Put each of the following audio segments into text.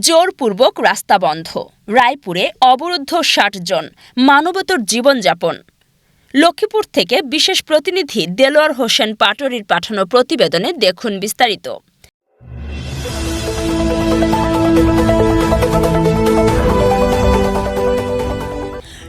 জোরপূর্বক রাস্তা বন্ধ। রায়পুরে অবরুদ্ধ ষাট জন মানবতর জীবনযাপন। লক্ষ্মীপুর থেকে বিশেষ প্রতিনিধি দেলোয়ার হোসেন পাটরির পাঠানো প্রতিবেদনে দেখুন বিস্তারিত।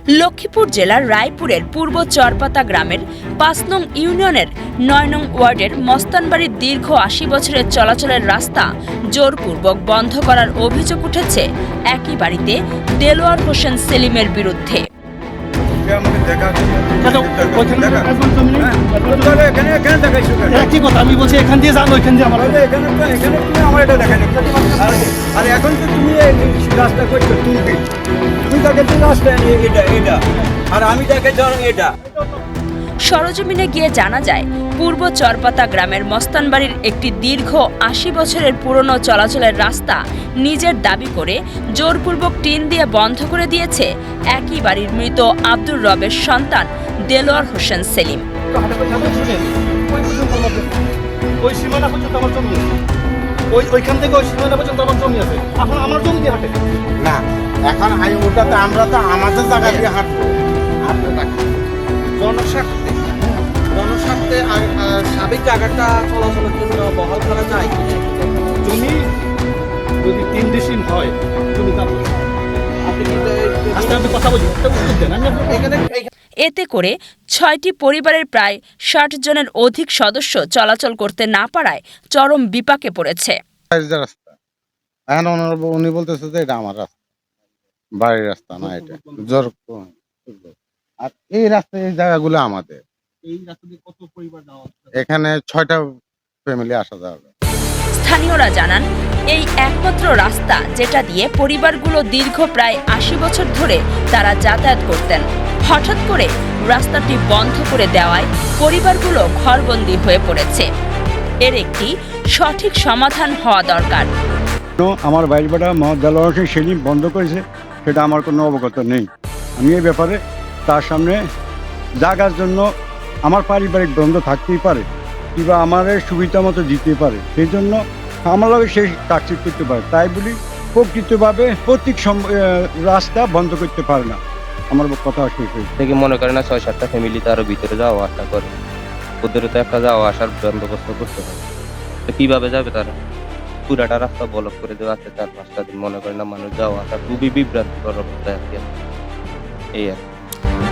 লক্ষ্মীপুর জেলার রায়পুরের পূর্ব চরপাতা গ্রামের পাঁচ নং ইউনিয়নের নয় নং ওয়ার্ডের মস্তানবাড়ির দীর্ঘ আশি বছরের চলাচলের রাস্তা জোরপূর্বক বন্ধ করার অভিযোগ উঠেছে একই বাড়িতে দেলোয়ার হোসেন সেলিমের বিরুদ্ধে। একই কথা আমি বলছি এখান দিয়ে যান ওইখান দিয়ে আমার তাহলে এখানে তুমি আমার এটা দেখানি আর এখন তো তুমি রাস্তা করছ তুমি তুমি তাকে রাস্তা এটা এটা। আর আমি দেখাচ্ছি এটা। সরজমিনে গিয়ে জানা যায় পূর্ব চরপাতা গ্রামের মস্তানবাড়ির একটি দীর্ঘ আশি বছরের পুরনো চলাচলের রাস্তা নিজের দাবি করে জোরপূর্বক টিন দিয়ে বন্ধ করে দিয়েছে একই বাড়ির মৃত আব্দুর রবের সন্তান দেলোয়ার হোসেন সেলিম। ওই সীমানা পর্যন্ত আমার জমি আছে। ওই ওইখান থেকে ওই সীমানা পর্যন্ত আমার জমি আছে। এখন আমার জমি দিয়ে হাঁটে। না এখন আমরা তো আমাদের জায়গা দিয়ে হাঁটবো। সাবেক জায়গাটা চলাচলের জন্য বহাল করা যায়। জমি যদি তিন ডিসিম হয় আপনি কথা বলি এখানে এতে করে ছয়টি পরিবারের প্রায় ষাট জনের অধিক সদস্য চলাচল করতে না পারায় চরম বিপাকে পড়েছে। রাস্তা এখন উনি বলতেছে যে এটা আমার রাস্তা বাড়ির রাস্তা না এটা জোর আর এই রাস্তা এই জায়গাগুলো আমাদের। এই রাস্তা দিয়ে কত পরিবার যাওয়া এখানে ছয়টা ফ্যামিলি আসা করে। স্থানীয়রা জানান এই একমাত্র রাস্তা যেটা দিয়ে পরিবারগুলো দীর্ঘ প্রায় আশি বছর ধরে তারা যাতায়াত করতেন। হঠাৎ করে রাস্তাটি বন্ধ করে দেওয়ায় পরিবারগুলো ঘরবন্দি হয়ে পড়েছে। এর একটি সঠিক সমাধান হওয়া দরকার। তো আমার বাইর বেটা হোসেন সেলিম বন্ধ করেছে সেটা আমার কোনো অবগত নেই। আমি এই ব্যাপারে তার সামনে জাগার জন্য আমার পারিবারিক দ্বন্দ্ব থাকতেই পারে, কিংবা আমার সুবিধা মতো দিতে পারে। সেই জন্য আমার লগে সেই কাটছিট করতে পারে। তাই বলি, প্রকৃতভাবে প্রত্যেক রাস্তা বন্ধ করতে পারে না। আমার কথা শেষ হয়েছে। থেকে মনে করে না ছয় সাতটা ফ্যামিলি তো আরও ভিতরে যাওয়া আসা করে। ওদেরও তো একটা যাওয়া আসার বন্দোবস্ত করতে হবে। তো কীভাবে যাবে তারা? পুরাটা রাস্তা বলক করে দেওয়া আছে চার পাঁচটা দিন। মনে করে না, মানুষ যাওয়া আসা খুবই বিভ্রান্তিকর অবস্থায় আছে এই আর কি।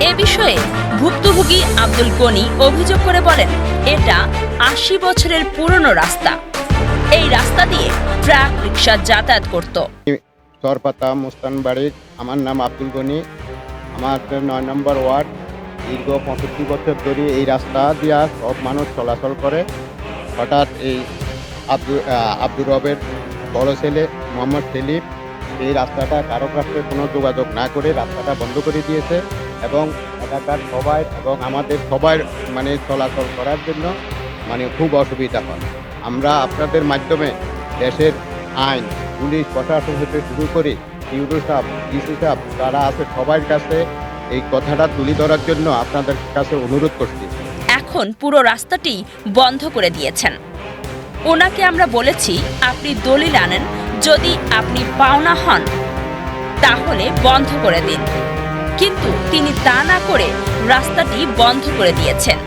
এ বিষয়ে ভুক্তভোগী আব্দুল গনি অভিযোগ করে বলেন, এটা আশি বছরের পুরনো রাস্তা। এই রাস্তা দিয়ে ট্রাক রিক্সা যাতায়াত করত। চরপাতা মুস্তান বাড়ির আমার নাম আব্দুল গনি। আমার নয় নম্বর ওয়ার্ড, দীর্ঘ পঁয়ষট্টি বছর ধরে এই রাস্তা দিয়া সব মানুষ চলাচল করে। হঠাৎ এই আব্দুল আব্দুর রবের বড় ছেলে মোহাম্মদ সেলিম এই রাস্তাটা কারও কাছে কোনো যোগাযোগ না করে রাস্তাটা বন্ধ করে দিয়েছে। এবং এলাকার সবাই এবং আমাদের সবার মানে চলাচল করার জন্য মানে খুব অসুবিধা হয়। আমরা আপনাদের মাধ্যমে দেশের আইন, পুলিশ, প্রশাসন হতে শুরু করে ইউরো সাহেব ডিসি সাহেব যারা আছে সবার কাছে এই কথাটা তুলে ধরার জন্য আপনাদের কাছে অনুরোধ করছি। এখন পুরো রাস্তাটি বন্ধ করে দিয়েছেন। ওনাকে আমরা বলেছি, আপনি দলিল আনেন। যদি আপনি পাওনা হন, তাহলে বন্ধ করে দিন। কিন্তু তিনি তা না করে রাস্তাটি বন্ধ করে দিয়েছেন।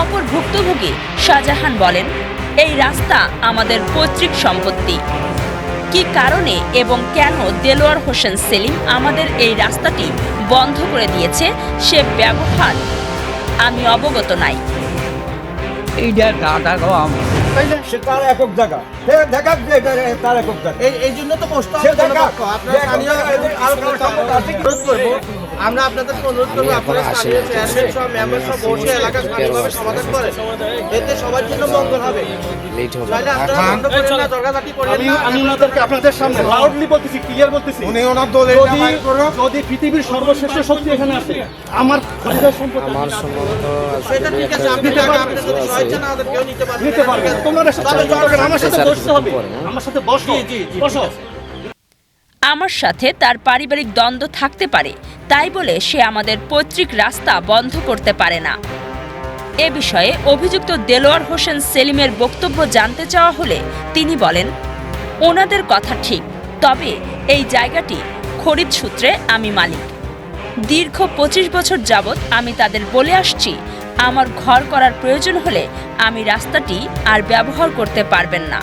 অপর ভুক্তভোগী শাহজাহান বলেন এই রাস্তা আমাদের পৈতৃক সম্পত্তি। কি কারণে এবং কেন দেলোয়ার হোসেন সেলিম আমাদের এই রাস্তাটি বন্ধ করে দিয়েছে সে ব্যবহার আমি অবগত নাই। সে তার একক জায়গা। সে দেখাক যে এটা তার একক জায়গা। এই জন্য তো আছে আমরা আপনাদেরকে অনুরোধ করব আপনারা স্থানীয় চেয়ারম্যান সব মেম্বার সব বসে এলাকা স্থানীয়ভাবে সমাধান করেন এতে সবার জন্য মঙ্গল হবে। না আমি ওনাদেরকে আপনাদের সামনে লাউডলি বলতেছি ক্লিয়ার বলতেছি। উনি ওনার দলের যদি যদি পৃথিবীর সর্বশ্রেষ্ঠ শক্তি এখানে আছে। আমার সেটা ঠিক আছে আপনি টাকা আপনি যদি সহায়তা না দেন কেউ নিতে পারবে নিতে পারবে তোমরা আমার সাথে বসতে হবে। আমার সাথে বসো। বসো। আমার সাথে তার পারিবারিক দ্বন্দ্ব থাকতে পারে, তাই বলে সে আমাদের পৈতৃক রাস্তা বন্ধ করতে পারে না। এ বিষয়ে অভিযুক্ত দেলোয়ার হোসেন সেলিমের বক্তব্য জানতে চাওয়া হলে তিনি বলেন, ওনাদের কথা ঠিক, তবে এই জায়গাটি খরিদ সূত্রে আমি মালিক। দীর্ঘ পঁচিশ বছর যাবৎ আমি তাদের বলে আসছি, আমার ঘর করার প্রয়োজন হলে আমি রাস্তাটি আর ব্যবহার করতে পারবেন না।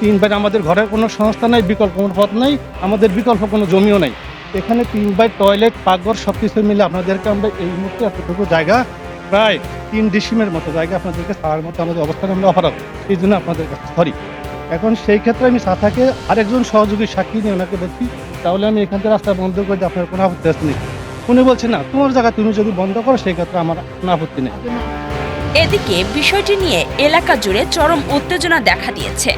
তিন আমাদের ঘরের কোনো সংস্থা নাই, বিকল্প কোনো পথ নাই, আমাদের বিকল্প কোনো জমিও নাই। এখানে তিন ভাই টয়লেট, পাকঘর সব কিছু মিলে আপনাদেরকে আমরা এই মুহূর্তে এতটুকু জায়গা, প্রায় তিন ডিসিমের মতো জায়গা আপনাদেরকে ছাড়ার মতো আমাদের অবস্থান আমরা অফার এই জন্য আপনাদের কাছে সরি এখন সেই ক্ষেত্রে আমি সাথাকে আরেকজন সহযোগী সাক্ষী নিয়ে ওনাকে বলছি, তাহলে আমি এখান থেকে রাস্তা বন্ধ করে আপনার কোনো আপত্তি আছে নেই উনি বলছে, না, তোমার জায়গা তুমি যদি বন্ধ করো, সেই ক্ষেত্রে আমার কোনো আপত্তি নেই। এদিকে বিষয়টি নিয়ে এলাকা জুড়ে চরম উত্তেজনা দেখা দিয়েছে।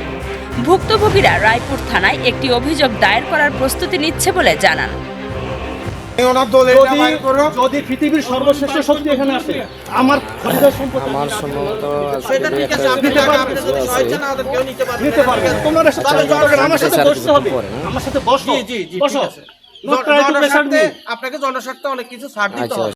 ভুক্তভোগীরা রায়পুর থানায় একটি অভিযোগ দায়ের করার প্রস্তুতি নিচ্ছে বলে জানান। যদি পৃথিবীর সর্বশ্রেষ্ঠ শক্তি এখানে আসে আমার সম্ভবত নিতে পারবে তোমার সাথে আমার বসতে হবে। আমার বসো। জি জি. আপনাকে জনস্বার্থে অনেক কিছু ছাড় দিতে আচ্ছা হবে।